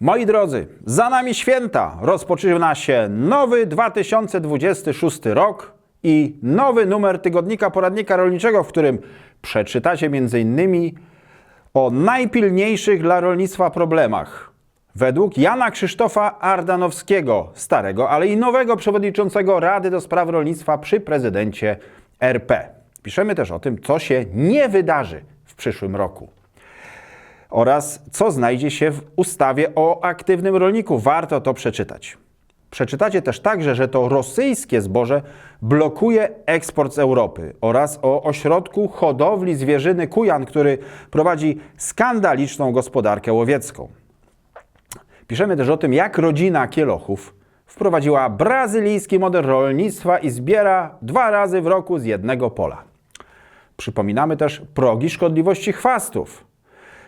Moi drodzy, za nami święta. Rozpoczyna się nowy 2026 rok i nowy numer tygodnika poradnika rolniczego, w którym przeczytacie m.in. o najpilniejszych dla rolnictwa problemach. Według Jana Krzysztofa Ardanowskiego, starego, ale i nowego przewodniczącego Rady do Spraw Rolnictwa przy prezydencie RP. Piszemy też o tym, co się nie wydarzy w przyszłym roku oraz co znajdzie się w ustawie o aktywnym rolniku. Warto to przeczytać. Przeczytacie też także, że to rosyjskie zboże blokuje eksport z Europy oraz o ośrodku hodowli zwierzyny Kujan, który prowadzi skandaliczną gospodarkę łowiecką. Piszemy też o tym, jak rodzina Kielochów wprowadziła brazylijski model rolnictwa i zbiera dwa razy w roku z jednego pola. Przypominamy też progi szkodliwości chwastów.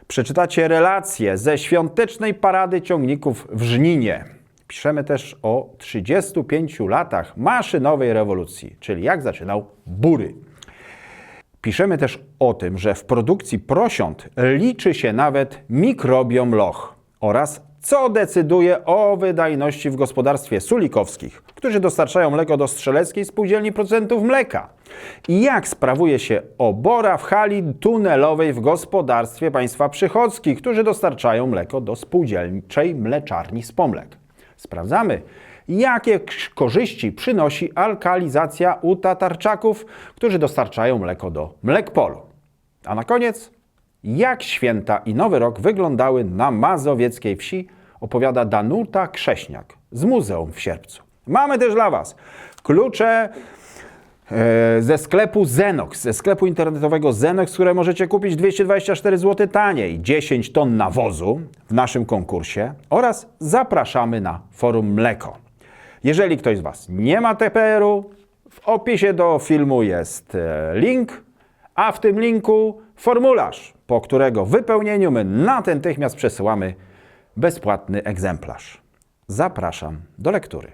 Przeczytacie relacje ze świątecznej parady ciągników w Żninie. Piszemy też o 35 latach maszynowej rewolucji, czyli jak zaczynał Bury. Piszemy też o tym, że w produkcji prosiąt liczy się nawet mikrobiom loch oraz co decyduje o wydajności w gospodarstwie sulikowskich, którzy dostarczają mleko do Strzeleckiej Spółdzielni Producentów Mleka. I jak sprawuje się obora w hali tunelowej w gospodarstwie państwa przychodzkich, którzy dostarczają mleko do spółdzielczej mleczarni Spomlek. Sprawdzamy, jakie korzyści przynosi alkalizacja u tatarczaków, którzy dostarczają mleko do Mlekpolu. A na koniec, jak święta i Nowy Rok wyglądały na mazowieckiej wsi, opowiada Danuta Krześniak z Muzeum w Sierpcu. Mamy też dla Was klucze e, ze sklepu Zenox, ze sklepu internetowego Zenox, które możecie kupić 224 zł taniej, 10 ton nawozu w naszym konkursie oraz zapraszamy na forum Mleko. Jeżeli ktoś z Was nie ma TPR-u, w opisie do filmu jest e, link, a w tym linku formularz, po którego wypełnieniu my natychmiast przesyłamy bezpłatny egzemplarz. Zapraszam do lektury.